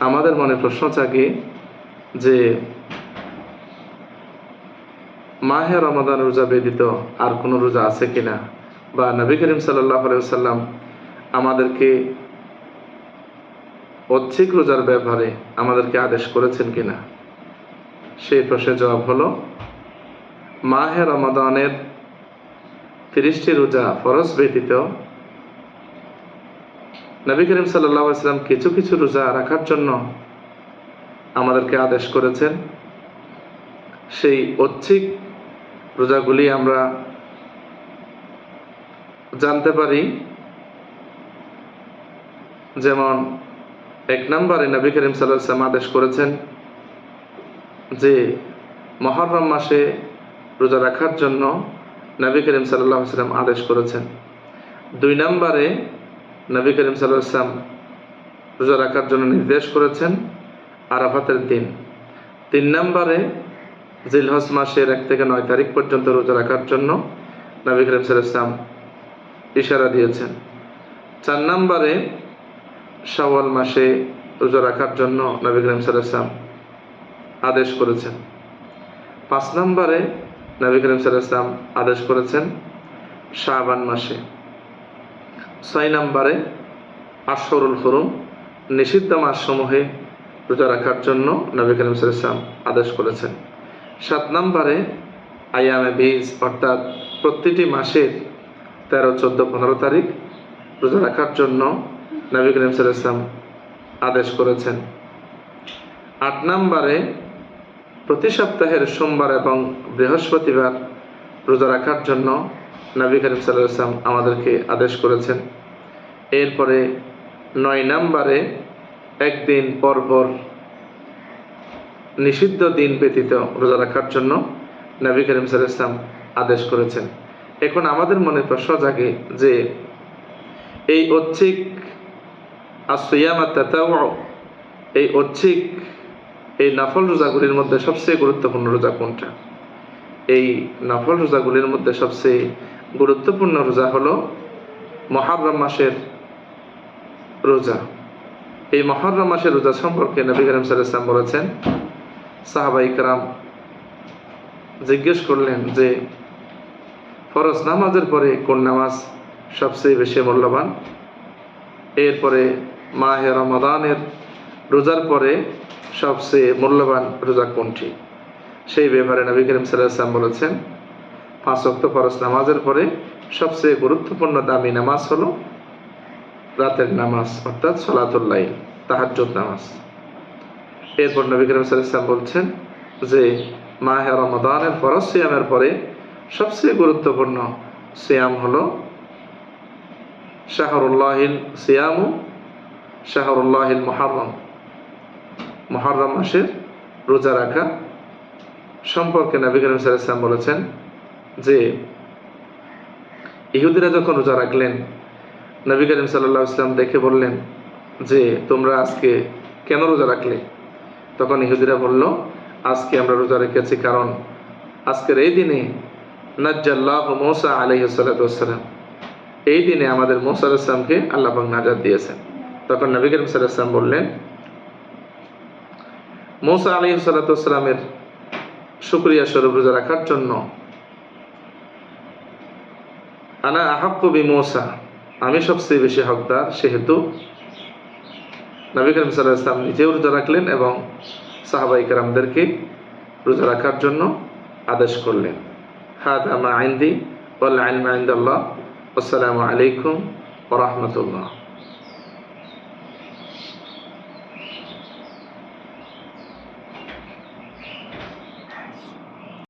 আমাদের মনে প্রশ্ন থাকে যে, মাহে রমাদান রোজা ব্যতীত আর কোনো রোজা আছে কিনা? বা নবী করিম সাল্লাম আমাদেরকে ঐচ্ছিক রোজার ব্যাপারে আমাদেরকে আদেশ করেছেন কিনা? সেই প্রশ্নের জবাব হলো, মাহে রমাদানের তিরিশটি রোজা ফরজ ব্যতীত নবী করিম সাল্লাহ ইসলাম কিছু কিছু রোজা রাখার জন্য আমাদেরকে আদেশ করেছেন। সেই ঐচ্ছিক রোজাগুলি আমরা জানতে পারি। যেমন এক নম্বরে নবী করিম সাল্লাহ ইসলাম আদেশ করেছেন যে মহরম মাসে রোজা রাখার জন্য নবী করিম সাল্লাহ ইসলাম আদেশ করেছেন। দুই নম্বরে নবী করিম সাল্লাহ ইসলাম রোজা রাখার জন্য নির্দেশ করেছেন আরাফাতের দিন। তিন নম্বরে জিলহজ মাসের এক থেকে নয় তারিখ পর্যন্ত রোজা রাখার জন্য নবী করিম সাল্লাহ ইসলাম ইশারা দিয়েছেন। চার নম্বরে শাওয়াল মাসে রোজা রাখার জন্য নবী করিম সাল্লাহ ইসলাম আদেশ করেছেন। পাঁচ নম্বরে নবী করিম সাল্লাহ ইসলাম আদেশ করেছেন শাহবান মাসে ছয় নম্বরে আশরুল হরুম নিষিদ্ধ মাসসমূহে রোজা রাখার জন্য নবী করিম সাল্লাহ ইসলাম আদেশ করেছেন। সাত নম্বরে আয়ামে বীজ, অর্থাৎ প্রতিটি মাসের তেরো, চোদ্দ, পনেরো তারিখ রোজা রাখার জন্য নবী করিম সাল্লাহ ইসলাম আদেশ করেছেন। আট নম্বরে প্রতি সপ্তাহের সোমবার এবং বৃহস্পতিবার রোজা রাখার জন্য নবী করিম সাল্লাহ ইসলাম আমাদেরকে আদেশ করেছেন, এরপরে নয় নম্বরে একদিন পর পর নিষিদ্ধ দিন ব্যতীত রোজা রাখার জন্য নবী করিম সাল্লাহ ইসলাম আদেশ করেছেন। এখন আমাদের মনে প্রশ্ন জাগে যে এই ঐচ্ছিক আসিয়ামা এই ঐচ্ছিক, এই নাফল রোজাগুলির মধ্যে সবচেয়ে গুরুত্বপূর্ণ রোজা কোনটা? এই নাফল রোজাগুলির মধ্যে সবচেয়ে গুরুত্বপূর্ণ রোজা হলো মহারম মাসের রোজা। এই মহরম মাসের রোজা সম্পর্কে নবী করিম সাল্লাম বলেছেন সাহাবা ইকরাম জিজ্ঞেস করলেন যে, ফরজ নামাজের পরে কোন নামাজ সবচেয়ে বেশি মূল্যবান? এরপরে মাহে রমাদানের রোজার পরে সবচেয়ে মূল্যবান রোজা কোনটি? সেই ব্যাপারে নবী করিম সাল্লাম বলেছেন পাঁচ অক্ত ফরজ নামাজের পরে সবচেয়ে গুরুত্বপূর্ণ দামি নামাজ হলো রাতের নামাজ, অর্থাৎ সলাতুল্লাহ তাহাজ্জুদ নামাজ। এরপর নবী করিম সাল্লাম বলছেন যে, মাহে রমাদানের ফরজ সিয়ামের পরে সবচেয়ে গুরুত্বপূর্ণ সিয়াম হলো শাহরুল্লাহিল সিয়ামু শাহরুল্লাহিল মহারম মহারম মাসের রোজা রাখা সম্পর্কে নবী করিম সাল্লাম বলেছেন যে ইহুদিরা যখন রোজা রাখলেন, নবী করিম সাল্লাহ ইসলাম দেখে বললেন যে, তোমরা আজকে কেন রোজা রাখলে? তখন ইহুদিরা বলল, আজকে আমরা রোজা রেখেছি কারণ আজকের এই দিনে নাজ্জাল্লাহ মৌসা আলহিসাল্লাম এই দিনে আমাদের মৌসা আলাইসলামকে আল্লাপাক নাজাদ দিয়েছেন। তখন নবী করিম সাল্লাম বললেন, মৌসা আলী সাল্লাতামের শুক্রিয়া স্বরূপ রোজা রাখার জন্য আনা আহাক্কবি মৌসা। আমি সবচেয়ে বেশি হকদার, সেহেতু নবী করিম সাল্লাহ ইসলাম নিজেও রোজা রাখলেন এবং সাহাবাই কারামদেরকে রোজা রাখার জন্য আদেশ করলেন। হাত আমা আইন্দি ওয়াল আইন আইন্দাল্লাহ আসসালামু আলাইকুম ওরহমতুল্লাহ